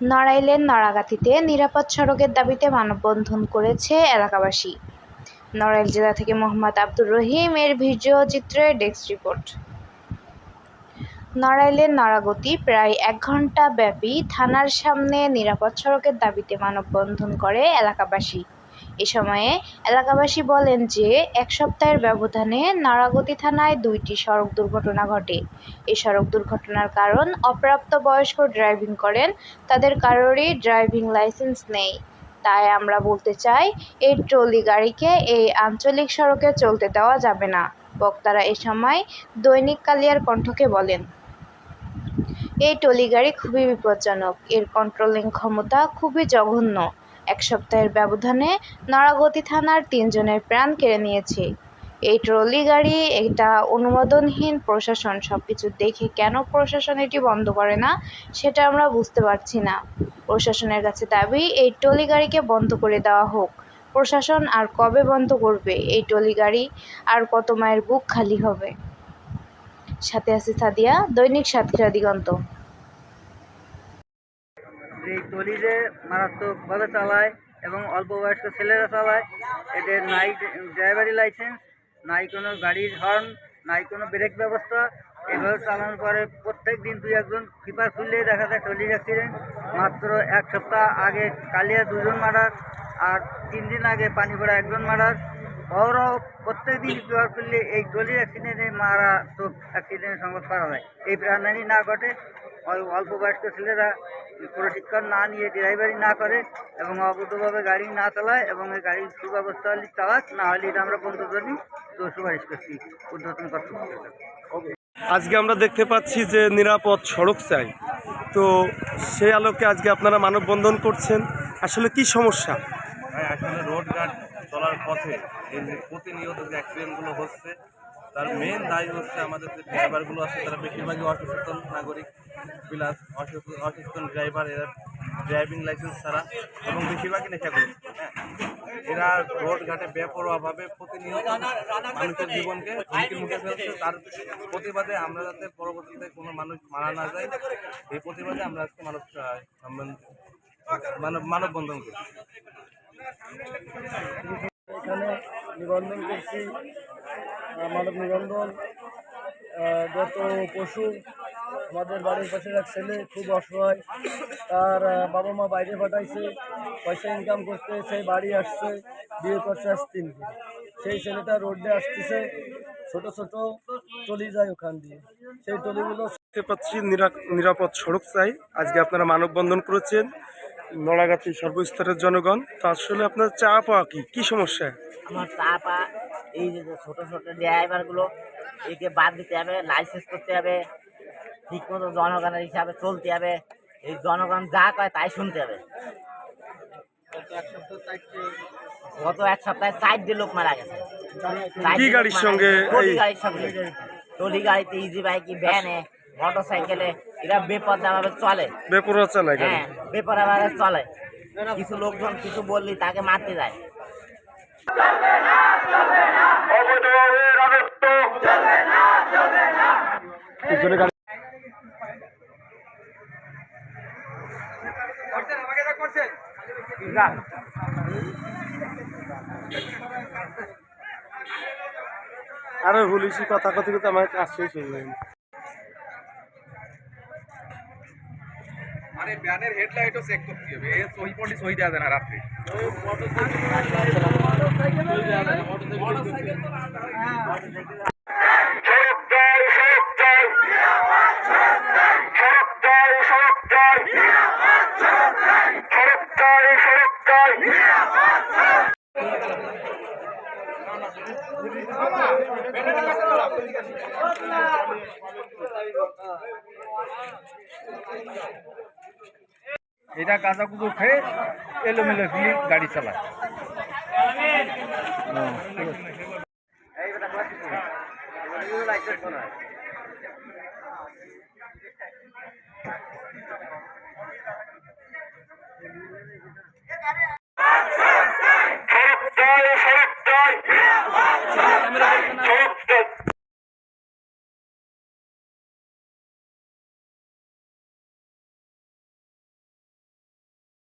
নড়াইলের নড়াগাতিতে নিরাপদ সড়কের দাবিতে মানববন্ধন করেছে এলাকাবাসী। নড়াইল জেলা থেকে মোহাম্মদ আব্দুর রহিম এর ভিডিও চিত্রে ডেস্ক রিপোর্ট। নড়াইলের নড়াগতি প্রায় এক ঘণ্টা ব্যাপী থানার সামনে নিরাপদ সড়কের দাবিতে মানববন্ধন করে এলাকাবাসী। এ সময়ে এলাকাবাসী বলেন যে এক সপ্তাহের ব্যবধানে নারাগতি থানায় দুইটি সড়ক দুর্ঘটনা ঘটে। এই সড়ক দুর্ঘটনার কারণ অপ্রাপ্তবয়স্ক ড্রাইভিং করেন, তাদের কারোরই ড্রাইভিং লাইসেন্স নেই। তাই আমরা বলতে চাই, এই ট্রলি গাড়িকে এই আঞ্চলিক সড়কে চলতে দেওয়া যাবে না। বক্তারা এ সময় দৈনিক কালিয়ার কণ্ঠকে বলেন, এই ট্রলি গাড়ি খুবই বিপজ্জনক। এর কন্ট্রোলিং ক্ষমতা খুবই জঘন্য। এক সপ্তাহের ব্যবধানে নড়াগতি থানার তিনজনের প্রাণ কেড়ে নিয়েছে। এই ট্রলি গাড়ি, এটা অনুমোদনহীন প্রশাসন সব কিছু দেখে কেন প্রশাসন এটি বন্ধ করে না, সেটা আমরা বুঝতে পারছি না। প্রশাসনের কাছে দাবি, এই ট্রলি গাড়িকে বন্ধ করে দেওয়া হোক। প্রশাসন আর কবে বন্ধ করবে এই ট্রলি গাড়ি? আর কত মায়ের বুক খালি হবে? সাথে আছে সাদিয়া, দৈনিক সাতক্ষীরা দিগন্ত। এই টলি যে মারাত্মকভাবে চালায় এবং অল্প বয়স্ক ছেলেরা চালায়, এদের নাই ড্রাইভারি লাইসেন্স, নাই কোনো গাড়ির হর্ন, নাই কোনো ব্রেক ব্যবস্থা। এভাবে চালানোর পরে প্রত্যেক দিন দুই একজন কিপার খুললেই দেখা যায় টলির অ্যাক্সিডেন্ট মাত্র এক সপ্তাহ আগে কালিয়া দুজন মারার, আর তিন দিন আগে পানিপড়া একজন মারার। অহরহ প্রত্যেক দিন কিপার খুললে এই টলির অ্যাক্সিডেন্টে মারা তো অ্যাক্সিডেন্টের সংবাদ পাওয়া যায়। এই প্রাণহানি না ঘটে, অল্প বয়স্ক ছেলেরা প্রশিক্ষণ না নিয়ে ড্রাইভারি না করে এবং অবৈধভাবে গাড়ি না চালায় এবং এই গাড়ির সুব্যবস্থা হলে চালাক না হলে এটা আমরা বন্ধ করি তো সুপারিশ করছি উদ্বোধন কর্তৃপক্ষের আজকে আমরা দেখতে পাচ্ছি যে নিরাপদ সড়ক চাই। তো সেই আলোকে আজকে আপনারা মানববন্ধন করছেন। আসলে কি সমস্যা? আসলে রোড ঘাট চলার পথে প্রতিনিয়ত যে অ্যাক্সিডেন্টগুলো হচ্ছে তার মেন দায়ী হচ্ছে আমাদের যে ড্রাইভারগুলো আছে, তারা বেশিরভাগই অসচেতন নাগরিক প্লাস অসচেতন ড্রাইভার এরা ড্রাইভিং লাইসেন্স ছাড়া এবং বেশিরভাগই নেশাগ্রস্ত হ্যাঁ এরা রোড ঘাটে বেপরোয়াভাবে প্রতিনিয়ত মানুষের জীবনকে মুখে ফেলছে। তার প্রতিবাদে আমরা যাতে পরবর্তীতে কোনো মানুষ মারা না যায়, এই প্রতিবাদে আমরা আজকে মানব মানব মানববন্ধন করি এখানে নিবন্ধন করছি মানব নিবন্ধন গত পশু, আমাদের বাড়ির পাশের এক ছেলে খুব অসহায়। তার বাবা মা বাইরে পাঠাইছে, পয়সা ইনকাম করতে সেই বাড়ি আসছে, বিয়ে করছে আজ। সেই ছেলেটা রোডে আসতেছে, ছোট ছোট টলি যায় ওখান দিয়ে। সেই টলিগুলো দেখতে পাচ্ছি নিরা- নিরাপদ সড়ক চাই। আজকে আপনারা মানববন্ধন করেছেন। নড়াগাতি সর্বস্তরের জনগণ তো আসলে আপনার চা পাওয়া কি? কি সমস্যা? আমার চা পা এই যে ছোট ছোট ড্রাইভারগুলো একে বাদ দিতে হবে লাইসেন্স করতে হবে ঠিক মতো জনগণের হিসাবে চলতে হবে এই জনগণ যা কয় তাই শুনতে হবে। গত এক সপ্তাহে চারটে লোক মারা গেছে। কি গাড়ির সঙ্গে গাড়ির সঙ্গে ট্রলি গাড়িতে ইজি বাইকে ভ্যানে মোটর সাইকেলে এরা বেপরদাভাবে চলে। বেপরোয়া চলে হ্যাঁ বেপরদাভাবে চলে। কিছু লোকজন কিছু বললি তাকে মারতে যায়। আরে পুলিশি কথা কথা কিন্তু আমার কাজ শেষ হয়ে যাবে আরে ব্যানের হেডলাইটও চেক করতে হবে। এ সহি পটি সহি দেওয়া যায় না রাত্রে। এটা গাঁজা কুকুর খেয়ে এলোমেলো ফিলি গাড়ি চালায়। লাইসেন্স